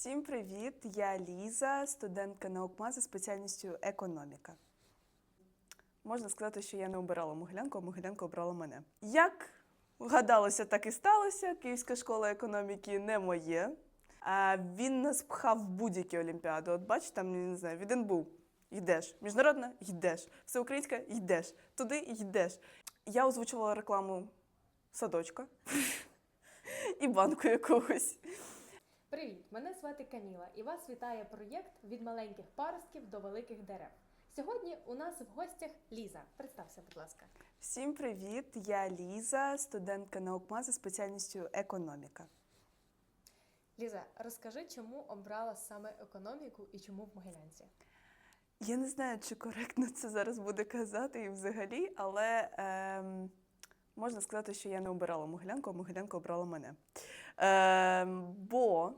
Всім привіт! Я Ліза, студентка наукма за спеціальністю економіка. Можна сказати, що я не обирала Могилянку, а Могилянка обрала мене. Як гадалося, так і сталося. Київська школа економіки не моє. А він нас пхав в будь-які олімпіади. От бачите, там не знаю, від НБУ йдеш, міжнародна йдеш, всеукраїнська йдеш, туди йдеш. Я озвучувала рекламу садочка і банку якогось. Привіт! Мене звати Каміла і вас вітає проєкт від маленьких паростків до великих дерев. Сьогодні у нас в гостях Ліза. Представся, будь ласка. Всім привіт! Я Ліза, студентка наукма за спеціальністю економіка. Ліза, розкажи, чому обрала саме економіку і чому в Могилянці? Я не знаю, чи коректно це зараз буде казати і взагалі, але ем, можна сказати, що я не обирала Могилянку, а Могилянка обрала мене. Ем, бо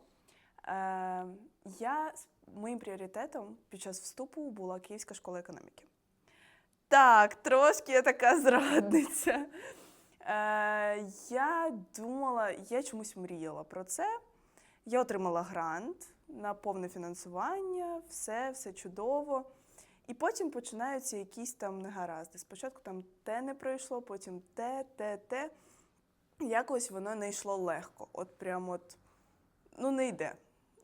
ем, я моїм пріоритетом під час вступу була Київська школа економіки. Так, трошки я така зрадниця. Е, я думала, я чомусь мріяла про це. Я отримала грант на повне фінансування, все, все чудово. І потім починаються якісь там негаразди. Спочатку там те не пройшло, потім те, те, те. Якось воно не йшло легко. От прямо от, ну не йде.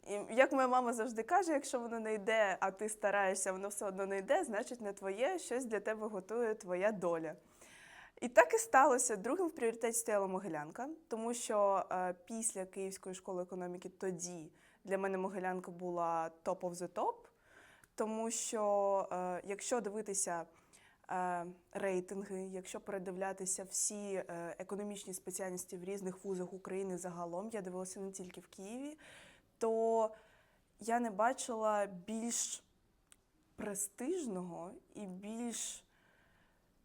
І як моя мама завжди каже, якщо воно не йде, а ти стараєшся, воно все одно не йде, значить не твоє, щось для тебе готує твоя доля. І так і сталося. Другим в пріоритеті стояла Могилянка, тому що е, після Київської школи економіки тоді для мене Могилянка була top, тому що е, якщо дивитися рейтинги, якщо передивлятися всі е, економічні спеціальності в різних вузах України загалом, я дивилася не тільки в Києві, то я не бачила більш престижного і більш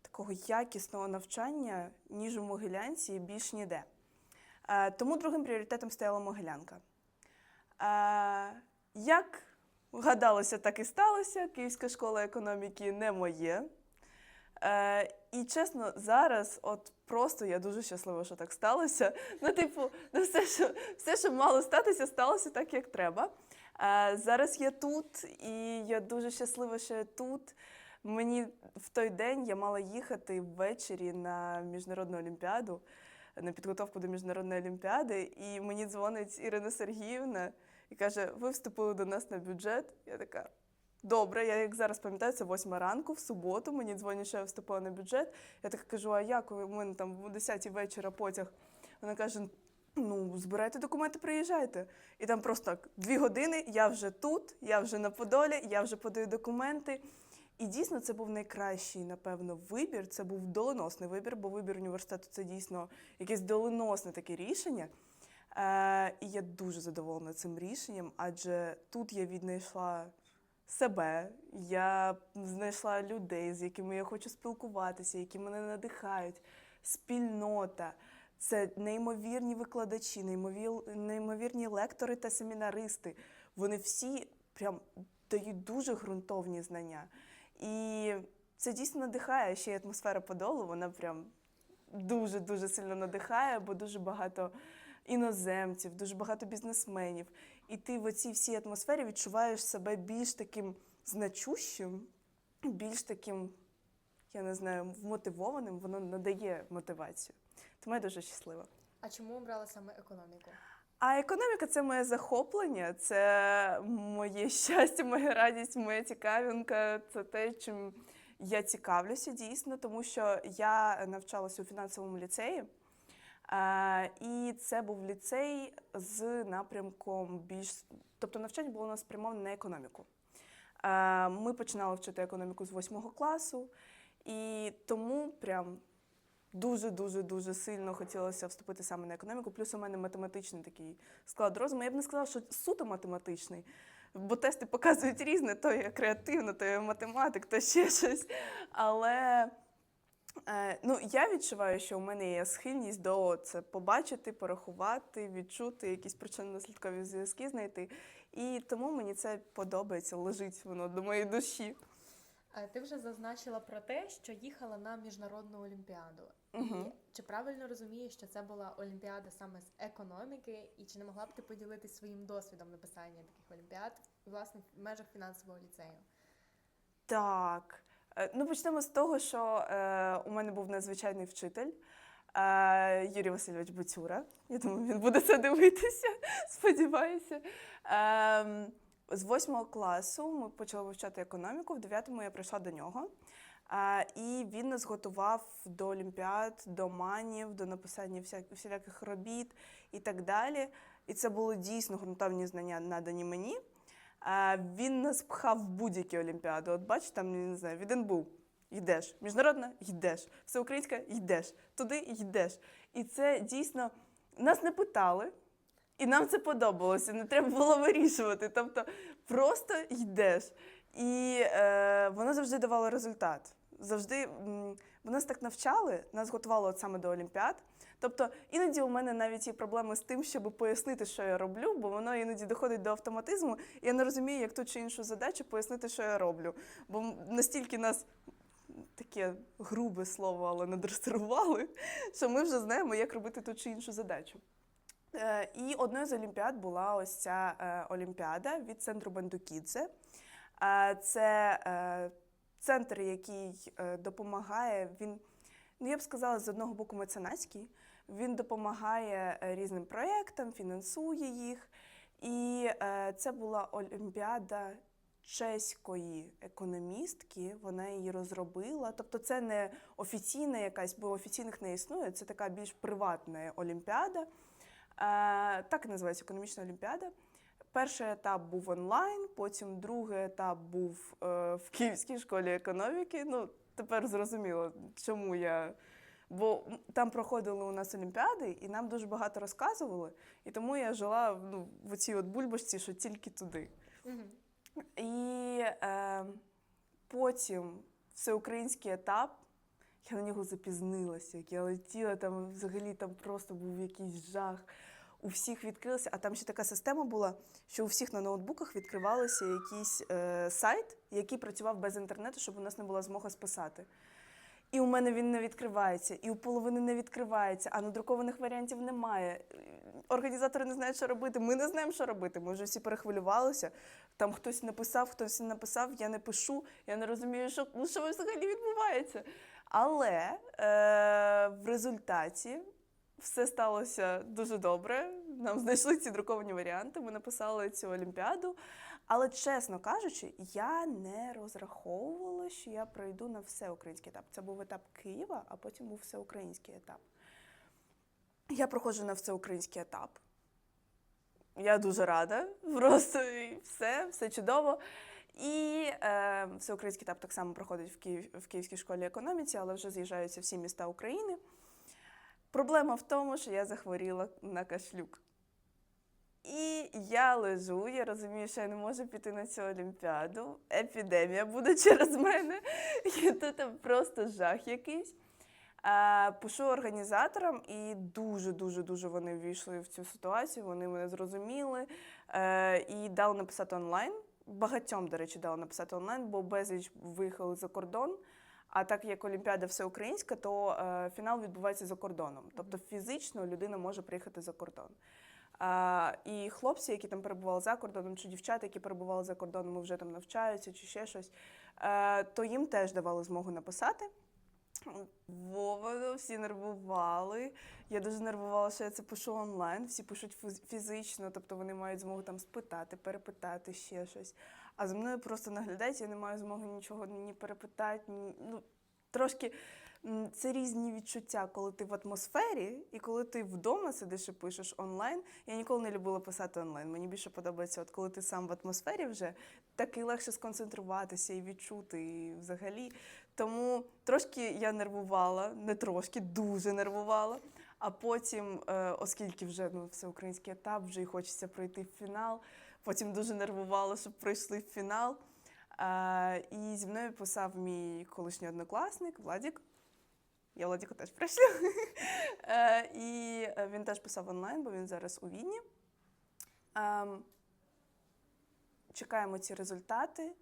такого якісного навчання, ніж у Могилянці, і більш ніде. Е, тому другим пріоритетом стояла Могилянка. Е, як гадалося, так і сталося. Київська школа економіки не моє. Е, і чесно, зараз от просто я дуже щаслива, що так сталося. Ну, типу, ну, все, що, все, що мало статися, сталося так, як треба. Е, зараз я тут, і я дуже щаслива, що я тут. Мені в той день я мала їхати ввечері на міжнародну олімпіаду, на підготовку до міжнародної олімпіади, і мені дзвонить Ірина Сергіївна і каже: Ви вступили до нас на бюджет. Я така. Добре, я як зараз пам'ятаю, це восьма ранку, в суботу. Мені дзвонять, що я вступила на бюджет. Я так кажу: а як у мене там в 10 вечора потяг? Вона каже: ну, збирайте документи, приїжджайте. І там просто так дві години, я вже тут, я вже на Подолі, я вже подаю документи. І дійсно це був найкращий, напевно, вибір. Це був доленосний вибір, бо вибір університету це дійсно якесь доленосне таке рішення. Е, і я дуже задоволена цим рішенням, адже тут я віднайшла себе, я знайшла людей, з якими я хочу спілкуватися, які мене надихають, спільнота. Це неймовірні викладачі, неймовірні лектори та семінаристи. Вони всі прям дають дуже ґрунтовні знання. І це дійсно надихає. Ще й атмосфера подолу, вона прям дуже-дуже сильно надихає, бо дуже багато іноземців, дуже багато бізнесменів. І ти в цій всій атмосфері відчуваєш себе більш таким значущим, більш таким, я не знаю, вмотивованим, воно надає мотивацію. Тому я дуже щаслива. А чому обрала саме економіку? А економіка це моє захоплення, це моє щастя, моя радість, моя цікавинка. Це те, чим я цікавлюся дійсно, тому що я навчалася у фінансовому ліцеї. І це був ліцей з напрямком більш. Тобто навчання було у нас спрямоване на економіку. Ми починали вчити економіку з восьмого класу, і тому прям дуже дуже сильно хотілося вступити саме на економіку. Плюс у мене математичний такий склад розуму. Я б не сказала, що суто математичний, бо тести показують різне: то я креативно, то я математик, то ще щось. Але е, ну, я відчуваю, що у мене є схильність до це побачити, порахувати, відчути якісь причинно-наслідкові зв'язки знайти. І тому мені це подобається, лежить воно до моєї душі. А ти вже зазначила про те, що їхала на міжнародну олімпіаду. Мгм. І чи правильно розумієш, що це була олімпіада саме з економіки, і чи не могла б ти поділитися своїм досвідом написання таких олімпіад, власне, в межах фінансового ліцею? Так. Е, Ну, почнемо з того, що е, у мене був надзвичайний вчитель е, Юрій Васильович Буцюра. Я думаю, він буде це дивитися, сподіваюся. Е, з восьмого класу ми почали вивчати економіку, в дев'ятому я прийшла до нього. Е, і він нас готував до олімпіад, до манів, до написання вся, всіляких робіт і так далі. І це були дійсно ґрунтовні знання, надані мені. Він нас пхав в будь-які олімпіади. От бачиш, там не знаю, від НБУ йдеш, міжнародна йдеш, всеукраїнська йдеш, туди йдеш. І це дійсно нас не питали, і нам це подобалося. Не треба було вирішувати. Тобто просто йдеш. І е, воно завжди давало результат. Завжди м, бо нас так навчали, нас готували от саме до Олімпіад. Тобто іноді у мене навіть є проблеми з тим, щоб пояснити, що я роблю, бо воно іноді доходить до автоматизму, і я не розумію, як ту чи іншу задачу пояснити, що я роблю. Бо настільки нас таке грубе слово, але надресирували, що ми вже знаємо, як робити ту чи іншу задачу. Е, І одною з олімпіад була ось ця е, олімпіада від центру Бандукідзе. Е, Це центр, який е, допомагає. Він, ну я б сказала, з одного боку меценатський. Він допомагає е, різним проєктам, фінансує їх. І е, це була олімпіада чеської економістки. Вона її розробила. Тобто, це не офіційна якась, бо офіційних не існує. Це така більш приватна олімпіада. Так називається економічна олімпіада. Перший етап був онлайн, потім другий етап був е, в Київській школі економіки. Ну, тепер зрозуміло, чому я. Бо там проходили у нас олімпіади, і нам дуже багато розказували. І тому я жила ну, в цій от бульбашці, що тільки туди. Угу. І е, потім всеукраїнський етап. Я на нього запізнилася, як я летіла, там взагалі там просто був якийсь жах. У всіх відкрилося, а там ще така система була, що у всіх на ноутбуках відкривалося якийсь е, сайт, який працював без інтернету, щоб у нас не була змога списати. І у мене він не відкривається, і у половини не відкривається, а надрукованих варіантів немає. Організатори не знають, що робити. Ми не знаємо, що робити. Ми вже всі перехвилювалися. Там хтось написав, хтось не написав, я не пишу, я не розумію, що, ну, що взагалі відбувається. Але е, в результаті все сталося дуже добре. Нам знайшли ці друковані варіанти. Ми написали цю олімпіаду. Але, чесно кажучи, я не розраховувала, що я пройду на всеукраїнський етап. Це був етап Києва, а потім був всеукраїнський етап. Я проходжу на всеукраїнський етап. Я дуже рада. Просто все, все чудово. І е, всеукраїнський етап так само проходить в, Київ, в Київській школі економіці, але вже з'їжджаються всі міста України. Проблема в тому, що я захворіла на кашлюк. І я лежу, я розумію, що я не можу піти на цю олімпіаду. Епідемія буде через мене. І тут просто жах якийсь. Пишу організаторам, і дуже дуже дуже вони ввійшли в цю ситуацію. Вони мене зрозуміли е, і дали написати онлайн. Багатьом, до речі, дали написати онлайн, бо безліч виїхали за кордон. А так як Олімпіада всеукраїнська, то е, фінал відбувається за кордоном. Тобто фізично людина може приїхати за кордон. А, і хлопці, які там перебували за кордоном, чи дівчата, які перебували за кордоном, вже там навчаються, чи ще щось, е, то їм теж давали змогу написати. Вова, всі нервували. Я дуже нервувала, що я це пишу онлайн. Всі пишуть фіз- фізично, тобто вони мають змогу там спитати, перепитати ще щось. А за мною просто наглядають, я не маю змоги нічого ні перепитати. Ні, ну, трошки це різні відчуття, коли ти в атмосфері і коли ти вдома сидиш і пишеш онлайн. Я ніколи не любила писати онлайн. Мені більше подобається, от коли ти сам в атмосфері вже, так і легше сконцентруватися і відчути, і взагалі. Тому трошки я нервувала, не трошки, дуже нервувала. А потім, е, оскільки вже ну, всеукраїнський етап, вже і хочеться пройти в фінал, потім дуже нервувала, щоб пройшли в фінал. І зі мною писав мій колишній однокласник Владік. Я Владіку теж прийшла. Е, і е, він теж писав онлайн, бо він зараз у Відні. Ем, Чекаємо ці результати.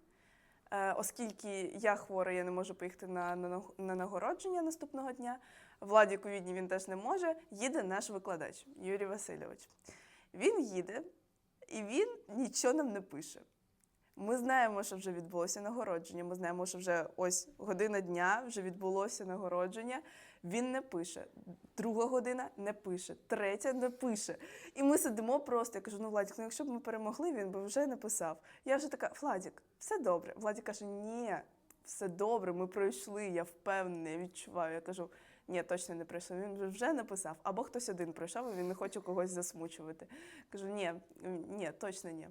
Е, оскільки я хвора, я не можу поїхати на, на, на нагородження наступного дня. Владі ковідні він теж не може. Їде наш викладач Юрій Васильович. Він їде і він нічого нам не пише. Ми знаємо, що вже відбулося нагородження. Ми знаємо, що вже ось година дня вже відбулося нагородження. Він не пише. Друга година не пише, третя не пише. І ми сидимо просто. Я кажу: ну Владік, ну якщо б ми перемогли, він би вже написав. Я вже така, Владік, все добре. Владік каже: ні, все добре, ми пройшли, я впевнена, я відчуваю. Я кажу, ні, точно не прийшов. Він вже- написав. Або хтось один пройшов, і він не хоче когось засмучувати. Кажу, ні, ні, точно ні.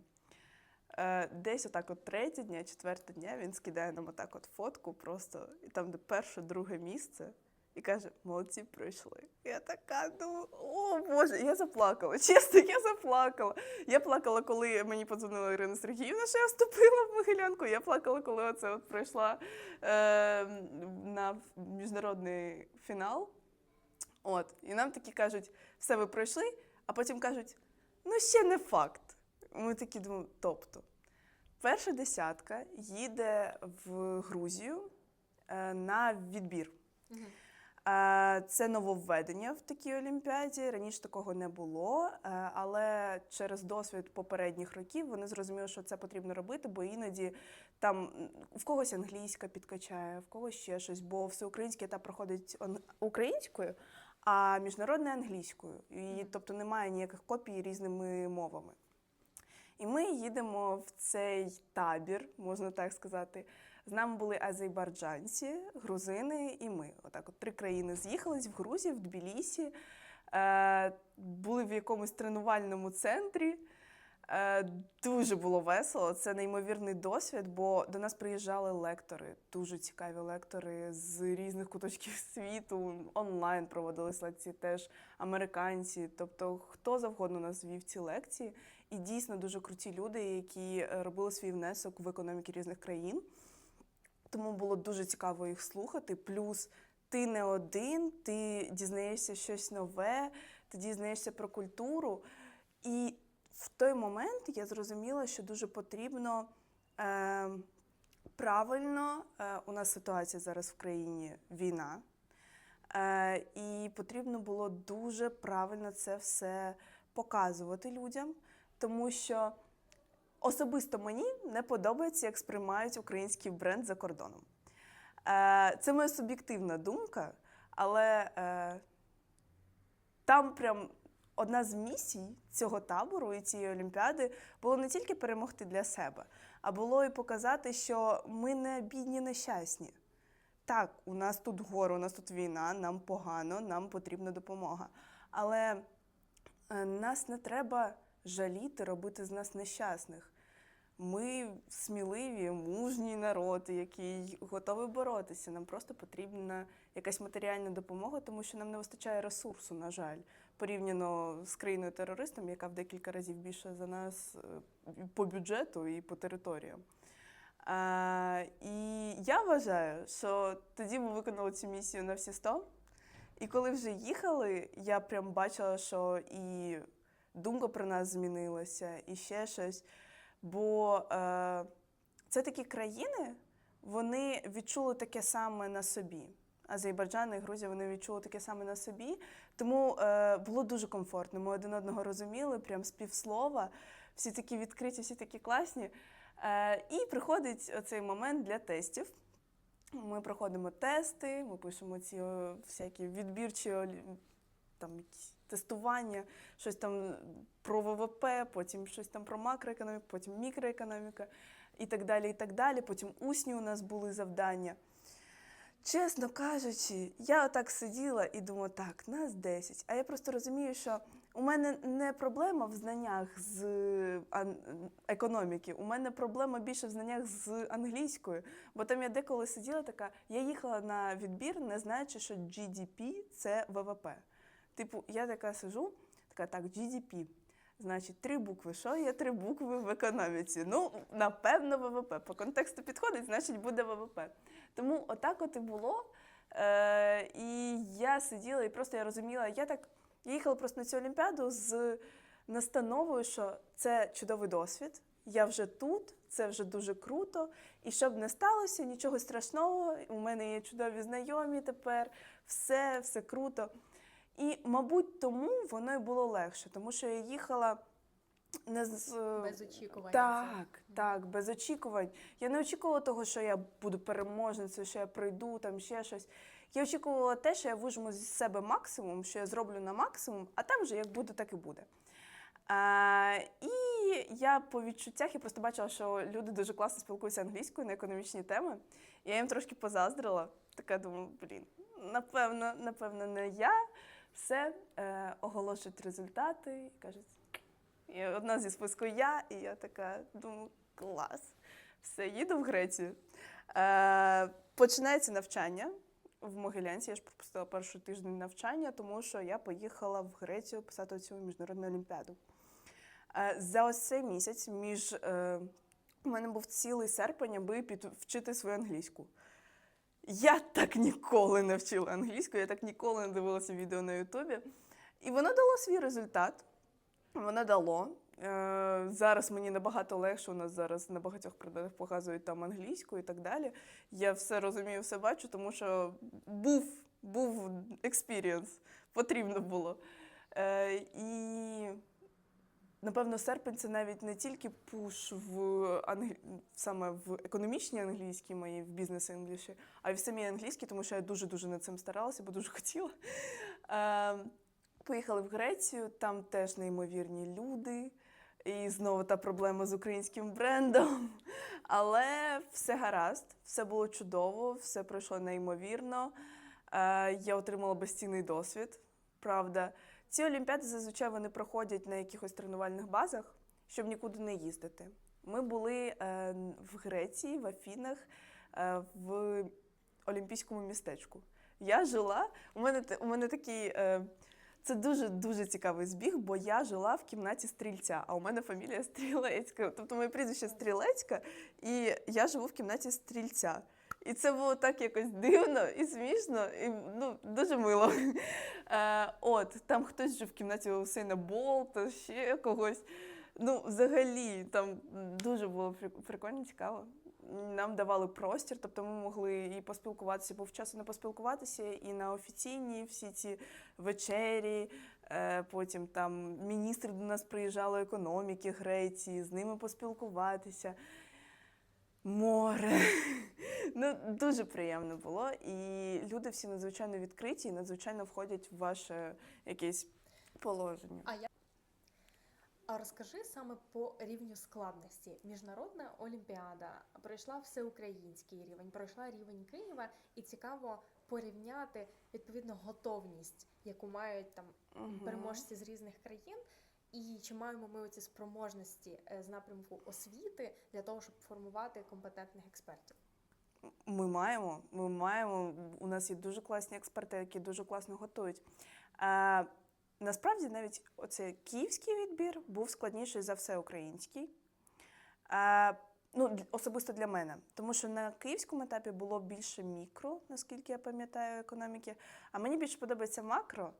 Е, десь отак от третє дня, четверте дня він скидає нам отак от фотку просто, там, де перше, друге місце, і каже, молодці, пройшли. Я така, ну, о Боже, я заплакала. Чесно, я заплакала. Я плакала, коли мені подзвонила Ірина Сергіївна, що я вступила в Могилянку. Я плакала, коли оце от пройшла е, на міжнародний фінал. От, і нам такі кажуть, все, ви пройшли, а потім кажуть, ну ще не факт. Ми такі думаємо, тобто, перша десятка їде в Грузію е, на відбір. Мгм. Це нововведення в такій олімпіаді. Раніше такого не було, е, але через досвід попередніх років вони зрозуміли, що це потрібно робити, бо іноді там в когось англійська підкачає, в когось ще щось, бо всеукраїнський етап проходить українською, а міжнародний англійською. І тобто немає ніяких копій різними мовами. І ми їдемо в цей табір, можна так сказати. З нами були азербайджанці, грузини і ми. Отак, от три країни з'їхались в Грузію, в Тбілісі, е, були в якомусь тренувальному центрі. Е, дуже було весело. Це неймовірний досвід, бо до нас приїжджали лектори, дуже цікаві лектори з різних куточків світу. Онлайн проводились лекції теж американці. Тобто, хто завгодно нас вів ці лекції. І дійсно дуже круті люди, які е, робили свій внесок в економіки різних країн. Тому було дуже цікаво їх слухати. Плюс ти не один, ти дізнаєшся щось нове, ти дізнаєшся про культуру. І в той момент я зрозуміла, що дуже потрібно е, правильно, е, у нас ситуація зараз в країні війна. Е, і потрібно було дуже правильно це все показувати людям, тому що особисто мені не подобається, як сприймають український бренд за кордоном. Е, це моя суб'єктивна думка, але е, там прям одна з місій цього табору і цієї олімпіади було не тільки перемогти для себе, а було і показати, що ми не бідні, нещасні. Так, у нас тут горе, у нас тут війна, нам погано, нам потрібна допомога. Але е, нас не треба жаліти, робити з нас нещасних. Ми сміливі, мужній народ, який готовий боротися. Нам просто потрібна якась матеріальна допомога, тому що нам не вистачає ресурсу, на жаль, порівняно з країною терористом, яка в декілька разів більше за нас е, по бюджету і по територіям. А, і я вважаю, що тоді ми виконали цю місію на всі 100. І коли вже їхали, я прям бачила, що і думка про нас змінилася, і ще щось. Бо е, це такі країни, вони відчули таке саме на собі. Азербайджан і Грузія вони відчули таке саме на собі. Тому е, було дуже комфортно. Ми один одного розуміли, прям з півслова. Всі такі відкриті, всі такі класні. Е, і приходить оцей момент для тестів. Ми проходимо тести, ми пишемо ці всякі відбірчі там, якісь тестування, щось там про ВВП, потім щось там про макроекономіку, потім мікроекономіка і так далі. і так далі. Потім усні у нас були завдання. Чесно кажучи, я отак сиділа і думала, так, нас 10. А я просто розумію, що у мене не проблема в знаннях з економіки, у мене проблема більше в знаннях з англійською. Бо там я деколи сиділа така, я їхала на відбір, не знаючи, що GDP це ВВП. Типу, я така сижу, така так, GDP. Значить, три букви. Що є три букви в економіці? Ну, напевно, ВВП. По контексту підходить, значить, буде ВВП. Тому отак от і було. Е, і я сиділа і просто я розуміла, я так я їхала просто на цю олімпіаду з настановою, що це чудовий досвід. я вже тут, це вже дуже круто. І щоб не сталося, нічого страшного. У мене є чудові знайомі тепер, все, все круто. І, мабуть, тому воно й було легше, тому що я їхала не з Без очікувань. так, так, без очікувань. Я не очікувала того, що я буду переможницею, що я пройду там ще щось. Я очікувала те, що я вижму з себе максимум, що я зроблю на максимум, а там вже як буде, так і буде. А, і я по відчуттях я просто бачила, що люди дуже класно спілкуються англійською на економічні теми. Я їм трошки позаздрила. Така думаю, блін, напевно, напевно, не я. Все е, оголошують результати і кажуть, і одна зі списку я, і я така думаю, клас. Все, їду в Грецію. Е, починається навчання в Могилянці. Я ж пропустила перший тиждень навчання, тому що я поїхала в Грецію писати цю міжнародну олімпіаду. Е, за ось цей місяць між е, у мене був цілий серпень, аби підвчити свою англійську. Я так ніколи не вчила англійську, я так ніколи не дивилася відео на Ютубі. І воно дало свій результат. Воно дало. Е, зараз мені набагато легше. У нас зараз на багатьох предметах показують там англійську і так далі. Я все розумію, все бачу, тому що був, був експірієнс, потрібно було. Е, і напевно, серпень це навіть не тільки пуш в англі... саме в економічній англійській моїй, в бізнес інгліші, а й в самій англійській, тому що я дуже-дуже над цим старалася, бо дуже хотіла. Е, Поїхали в Грецію, там теж неймовірні люди. І знову та проблема з українським брендом. Але все гаразд, все було чудово, все пройшло неймовірно. Е, Я отримала безцінний досвід. Правда, ці олімпіади зазвичай вони проходять на якихось тренувальних базах, щоб нікуди не їздити. Ми були е, в Греції, в Афінах, е, в Олімпійському містечку. Я жила, у мене, у мене такий. Е, це дуже дуже цікавий збіг, бо я жила в кімнаті стрільця, а у мене фамілія Стрілецька. Тобто моє прізвище Стрілецька, і я живу в кімнаті стрільця. І це було так якось дивно і смішно, і ну, дуже мило. Е, от, там хтось жив в кімнаті Усейна Болта, ще когось. Ну, взагалі, там дуже було прикольно, цікаво. Нам давали простір, тобто ми могли і поспілкуватися, був час не поспілкуватися, і на офіційні всі ці вечері. Е, потім там міністри до нас приїжджали економіки Греції, з ними поспілкуватися. Море. Ну, дуже приємно було. І люди всі надзвичайно відкриті і надзвичайно входять в ваше якесь положення. А я а розкажи саме по рівню складності. Міжнародна олімпіада пройшла всеукраїнський рівень, пройшла рівень Києва, і цікаво порівняти відповідно готовність, яку мають там переможці з різних країн. І чи маємо ми оці спроможності е, з напрямку освіти для того, щоб формувати компетентних експертів? Ми маємо, ми маємо. У нас є дуже класні експерти, які дуже класно готують. Насправді, навіть оцей київський відбір був складніший за все український. А, ну, особисто для мене. Тому що на київському етапі було більше мікро, наскільки я пам'ятаю, економіки. А мені більше подобається макро.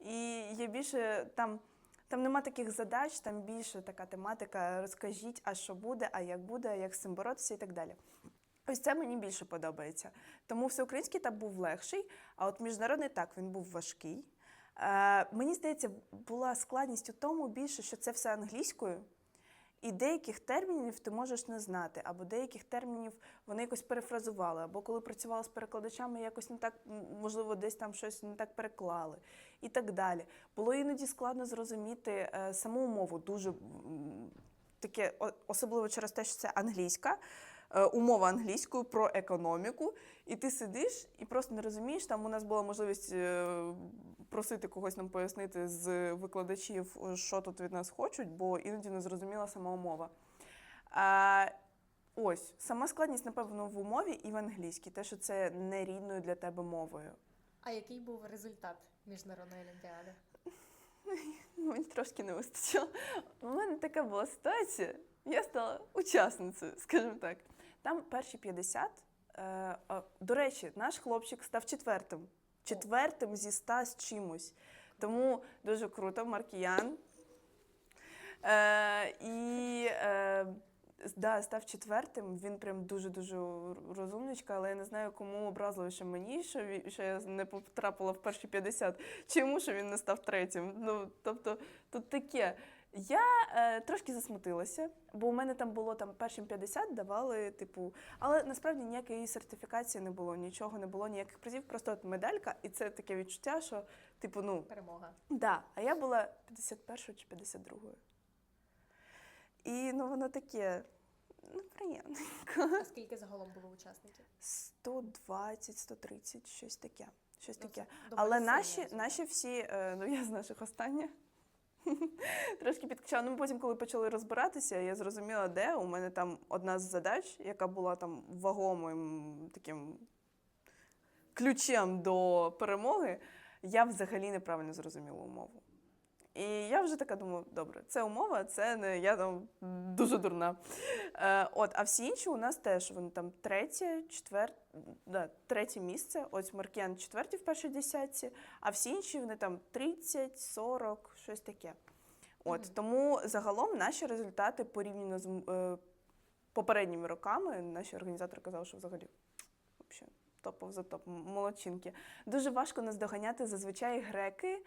І є більше там. Там нема таких задач, там більше така тематика. Розкажіть, а що буде, а як буде, як з цим боротися і так далі. Ось це мені більше подобається. Тому всеукраїнський етап був легший, а от міжнародний так він був важкий. Е, мені здається, була складність у тому більше, що це все англійською, і деяких термінів ти можеш не знати, або деяких термінів вони якось перефразували, або коли працювала з перекладачами, якось не так, можливо, десь там щось не так переклали, і так далі. Було іноді складно зрозуміти е, саму мову, дуже таке, особливо через те, що це англійська. Е, Умова англійською про економіку, і ти сидиш і просто не розумієш. Там у нас була можливість е, просити когось нам пояснити з викладачів, е, що тут від нас хочуть, бо іноді не зрозуміла сама умова. А, ось сама складність, напевно, в умові і в англійській, те, що це не рідною для тебе мовою. А який був результат міжнародної олімпіади? Мені трошки не вистачило. У мене така була ситуація. Я стала учасницею, скажімо так. Там перші 50. Е, до речі, наш хлопчик став четвертим. Четвертим зі ста з чимось. Тому дуже круто, Маркіян. Е, і е, да, став четвертим. Він прям дуже-дуже розумничка, але я не знаю, кому образливіше мені, що, що я не потрапила в перші 50, чи йому, що він не став третім. Ну, тобто, тут таке. Я е, трошки засмутилася, бо у мене там було там першим 50 давали, типу, але насправді ніякої сертифікації не було, нічого не було, ніяких призів, просто от медалька, і це таке відчуття, що, типу, ну, Перемога. Да, а я була 51 чи 52. І ну воно таке, ну, приємно. А скільки загалом було учасників? 120, 130, щось таке. Щось Ну, таке. Але наші, наші всі, е, ну я з наших остання. Трошки підкачала. Ну, потім, коли почали розбиратися, я зрозуміла, де у мене там одна з задач, яка була там вагомим таким ключем до перемоги, я взагалі неправильно зрозуміла умову. І я вже така думаю, добре, це умова, це не я там дуже дурна. Е, от, а всі інші у нас теж вони там третє, четверте, да, третє місце. Ось Маркіян четверті в першій десятці, а всі інші вони там 30, 40, щось таке. От Мгм. тому загалом наші результати порівняно з е, попередніми роками, наші організатори казали, що взагалі взагалі, топов за топ, молодчинки. Дуже важко наздоганяти зазвичай греки,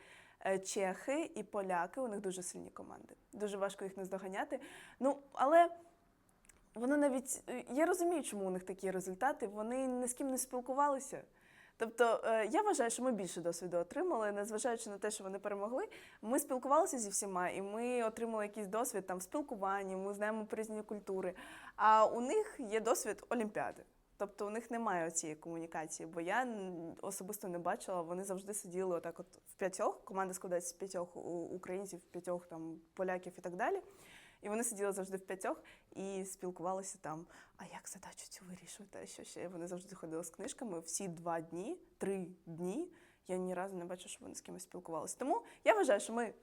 чехи і поляки. У них дуже сильні команди. Дуже важко їх наздоганяти. Ну, але воно навіть е, я розумію, чому у них такі результати. Вони ні з ким не спілкувалися. Тобто е, я вважаю, що ми більше досвіду отримали, незважаючи на те, що вони перемогли. Ми спілкувалися зі всіма, і ми отримали якийсь досвід там в спілкуванні, ми знаємо різні культури. А у них є досвід Олімпіади. Тобто у них немає цієї комунікації, бо я особисто не бачила. Вони завжди сиділи отак, от в п'ятьох. Команда складається з п'ятьох українців, п'ятьох там поляків і так далі. І вони сиділи завжди в п'ятьох і спілкувалися там. А як задачу цю вирішувати? Що ще? Вони завжди ходили з книжками всі два дні, три дні. Я ні разу не бачу, що вони з кимось спілкувалися. Тому я вважаю, що ми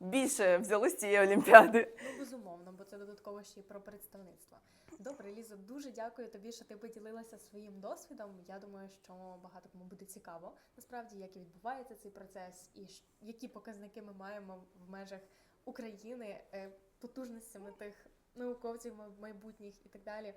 більше взяли з цієї олімпіади. Ну, безумовно, бо це додатково ще й про представництво. Добре, Лізо, дуже дякую тобі, що ти поділилася своїм досвідом. Я думаю, що багато кому буде цікаво, насправді, як і відбувається цей процес, і які показники ми маємо в межах України е, потужностями тих науковців майбутніх і так далі,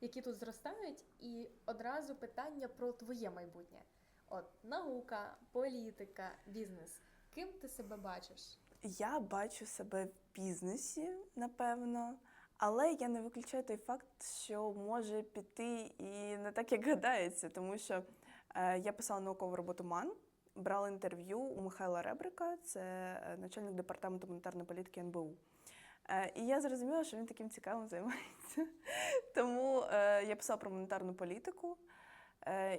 які тут зростають. І одразу питання про твоє майбутнє. От наука, політика, бізнес. Ким ти себе бачиш? Я бачу себе в бізнесі, напевно, але я не виключаю той факт, що може піти і не так, як гадається, тому що е, я писала наукову роботу МАН, брала інтерв'ю у Михайла Ребрика, це е, начальник департаменту монетарної політики НБУ. Е, і я зрозуміла, що він таким цікавим займається. Тому я писала про монетарну політику,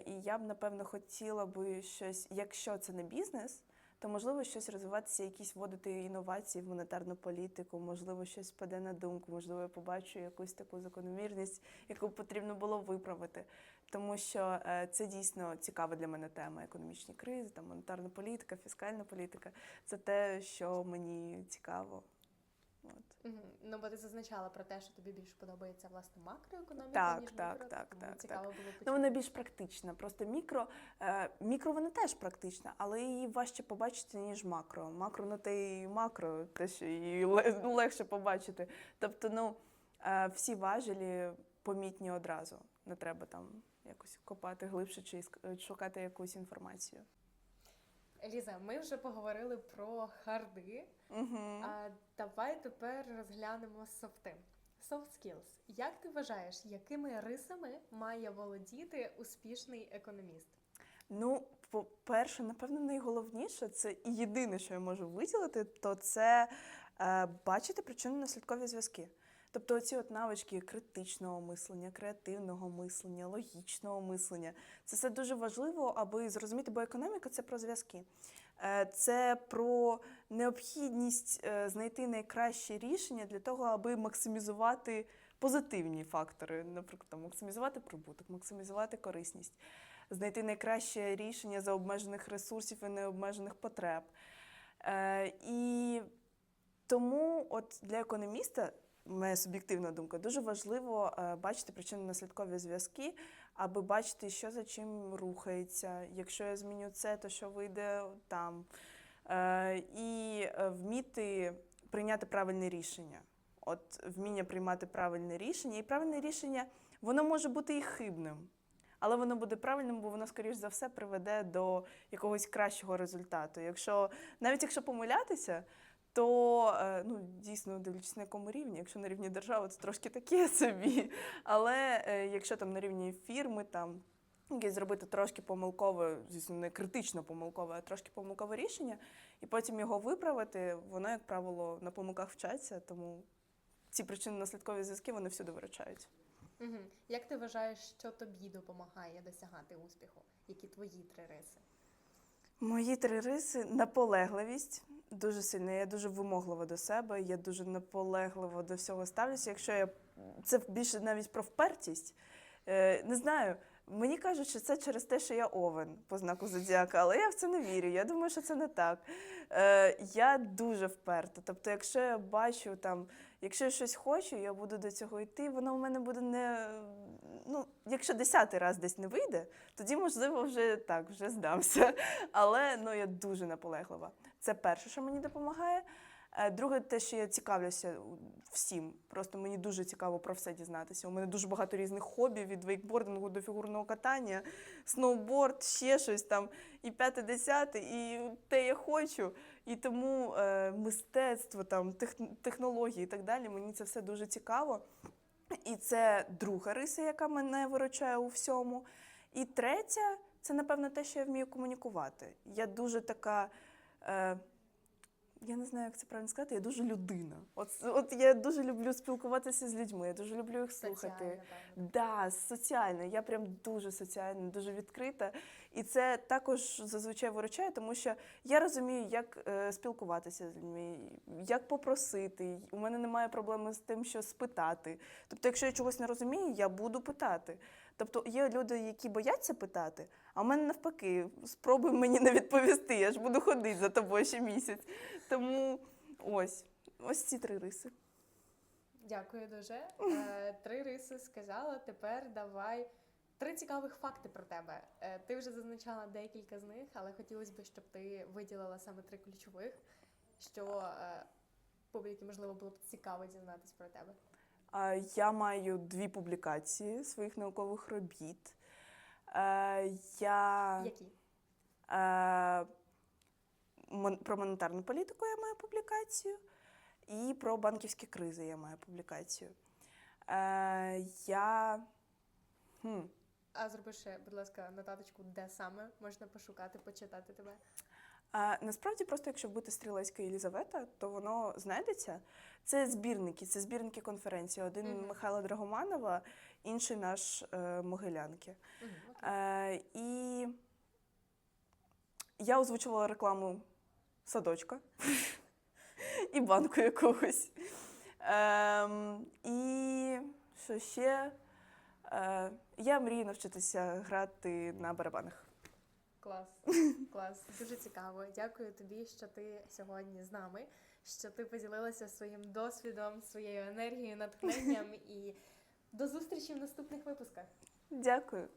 і я б, напевно, хотіла би щось, якщо це не бізнес, то можливо щось розвиватися, якісь вводити інновації в монетарну політику, можливо, щось паде на думку, можливо, я побачу якусь таку закономірність, яку потрібно було виправити. Тому що е, це дійсно цікава для мене тема економічні кризи, там монетарна політика, фіскальна політика. Це те, що мені цікаво. От. Мгм. Ну, бо ти зазначала про те, що тобі більше подобається власне макроекономіка, Так, ніж так, мікро, так, тому так, цікаво було Ну, вона більш практична. Просто мікро, е, мікро вона теж практична, але її важче побачити, ніж макро. Макро на те і макро, те, що її легше побачити. Тобто, ну, е, всі важелі помітні одразу. Не треба там якось копати глибше чи шукати якусь інформацію. Ліза, ми вже поговорили про харди. Угу. А давай тепер розглянемо софти. Soft skills. Як ти вважаєш, якими рисами має володіти успішний економіст? Ну, по-перше, напевно, найголовніше це і єдине, що я можу виділити, то це е, бачити причинно-наслідкові зв'язки. Тобто оці от навички критичного мислення, креативного мислення, логічного мислення. Це все дуже важливо, аби зрозуміти, бо економіка це про зв'язки. Е, Це про необхідність е, знайти найкраще рішення для того, аби максимізувати позитивні фактори, наприклад, там, максимізувати прибуток, максимізувати корисність знайти найкраще рішення за обмежених ресурсів і необмежених потреб. Е, і тому от для економіста, моя суб'єктивна думка, дуже важливо е, бачити причинно-наслідкові зв'язки, аби бачити, що за чим рухається. Якщо я зміню це, то що вийде там. Е, і е, вміти прийняти правильне рішення. От вміння приймати правильне рішення. І правильне рішення воно може бути і хибним, але воно буде правильним, бо воно, скоріш за все, приведе до якогось кращого результату. Якщо навіть якщо помилятися, то е, ну, дійсно дивлячись на якому рівні, якщо на рівні держави, це трошки таке собі. Але е, якщо там на рівні фірми, там якесь зробити трошки помилкове, звісно, не критично помилкове, а трошки помилкове рішення, і потім його виправити, воно, як правило, на помилках вчаться, тому ці причинно-наслідкові зв'язки вони всюди виручають. Угу. Як ти вважаєш, що тобі допомагає досягати успіху? Які твої три риси? Мої три риси наполегливість. Дуже сильно. Я дуже вимоглива до себе, я дуже наполегливо до всього ставлюся. Якщо я це більше навіть про впертість, е, не знаю. Мені кажуть, що це через те, що я овен по знаку зодіака, але я в це не вірю. Я думаю, що це не так. Е, я дуже вперта. Тобто, якщо я бачу там, якщо я щось хочу, я буду до цього йти, воно в мене буде не. Ну, якщо десятий раз десь не вийде, тоді, можливо, вже так, вже здамся. Але ну, я дуже наполеглива. Це перше, що мені допомагає. Е, Друге, те, що я цікавлюся всім. Просто мені дуже цікаво про все дізнатися. У мене дуже багато різних хобі від вейкбордингу до фігурного катання, сноуборд, ще щось там, і п'яте, десяте, і те я хочу. І тому е, мистецтво, там, тех, технології і так далі, мені це все дуже цікаво. І це друга риса, яка мене виручає у всьому. І третя це, напевно, те, що я вмію комунікувати. Я дуже така. Е, я не знаю, як це правильно сказати, я дуже людина. От, от я дуже люблю спілкуватися з людьми, я дуже люблю їх слухати. Соціальна. Да, соціально. Я прям дуже соціальна, дуже відкрита. І це також зазвичай виручає, тому що я розумію, як е, спілкуватися з людьми, як попросити. У мене немає проблеми з тим, що спитати. Тобто, якщо я чогось не розумію, я буду питати. Тобто є люди, які бояться питати, а в мене навпаки, спробуй мені не відповісти, я ж буду ходити за тобою ще місяць. Тому ось, ось ці три риси. Дякую дуже. Е, три риси сказала. Тепер давай три цікавих факти про тебе. Е, ти вже зазначала декілька з них, але хотілося б, щоб ти виділила саме три ключових, що е, публіки, можливо, було б цікаво дізнатись про тебе. А, Я маю дві публікації своїх наукових робіт. Е, Я Які? е, про монетарну політику я маю публікацію, і про банківські кризи я маю публікацію. Е, Я. Хм. А зроби ще, будь ласка, нотаточку, де саме можна пошукати, почитати тебе. А, насправді, просто якщо вбити Стрілецька Єлізавета, то воно знайдеться. Це збірники, це збірники конференції. Один Мгм. Михайла Драгоманова, інший наш е, Могилянки. Мгм, окей. Е, і я озвучувала рекламу садочка і банку якогось. Ем, і що ще? Е, я мрію навчитися грати на барабанах. Клас, клас, дуже цікаво. Дякую тобі, що ти сьогодні з нами, що ти поділилася своїм досвідом, своєю енергією, натхненням і до зустрічі в наступних випусках. Дякую.